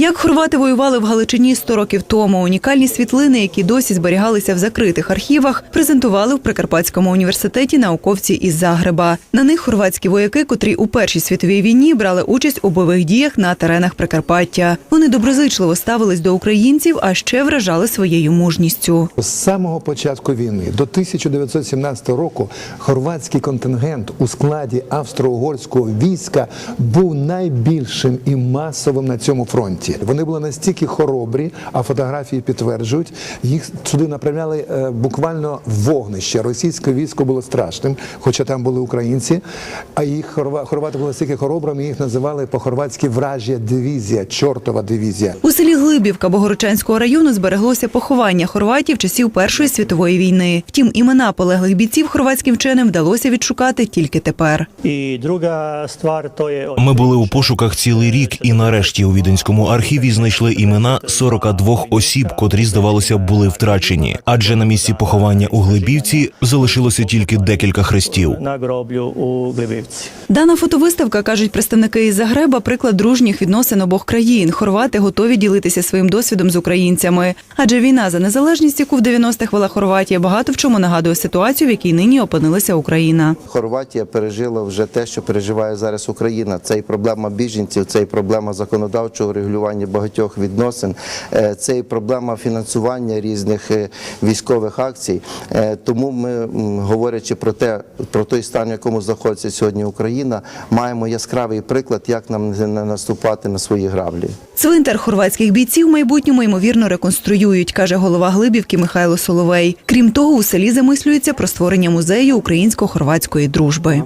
Як хорвати воювали в Галичині 100 років тому, унікальні світлини, які досі зберігалися в закритих архівах, презентували в Прикарпатському університеті науковці із Загреба. На них хорватські вояки, котрі у Першій світовій війні брали участь у бойових діях на теренах Прикарпаття. Вони доброзичливо ставились до українців, а ще вражали своєю мужністю. З самого початку війни до 1917 року хорватський контингент у складі австро-угорського війська був найбільшим і масовим на цьому фронті. Вони були настільки хоробрі, а фотографії підтверджують, їх сюди направляли е, буквально вогнище. Російське військо було страшним, хоча там були українці. А їх хорва- хорвати були настільки хоробрими, їх називали по-хорватськи вражія дивізія, чортова дивізія. У селі Глибівка Богородчанського району збереглося поховання хорватів часів Першої світової війни. Втім, імена полеглих бійців хорватським вченим вдалося відшукати тільки тепер. І друга ствар то є Ми були у пошуках цілий рік, і нарешті у віденському архіві знайшли імена 42 осіб, котрі здавалося були втрачені. Адже на місці поховання у Глибівці залишилося тільки декілька хрестів. на гроблю у Глибівці. Дана фотовиставка, кажуть представники із Загреба, приклад дружніх відносин обох країн. Хорвати готові ділитися своїм досвідом з українцями. Адже війна за незалежність, яку в 90-х вела Хорватія, багато в чому нагадує ситуацію, в якій нині опинилася Україна. Хорватія пережила вже те, що переживає зараз Україна. Це і проблема біженців, це і проблема законодавчого регулювання багатьох відносин, е, це і проблема фінансування різних е, військових акцій. Е, Тому ми, говорячи про те, про той стан, в якому знаходиться сьогодні Україна, маємо яскравий приклад, як нам не наступати на свої граблі. Цвинтар хорватських бійців в майбутньому ймовірно реконструюють, каже голова Глибівки Михайло Соловей. Крім того, у селі замислюється про створення музею українсько-хорватської дружби.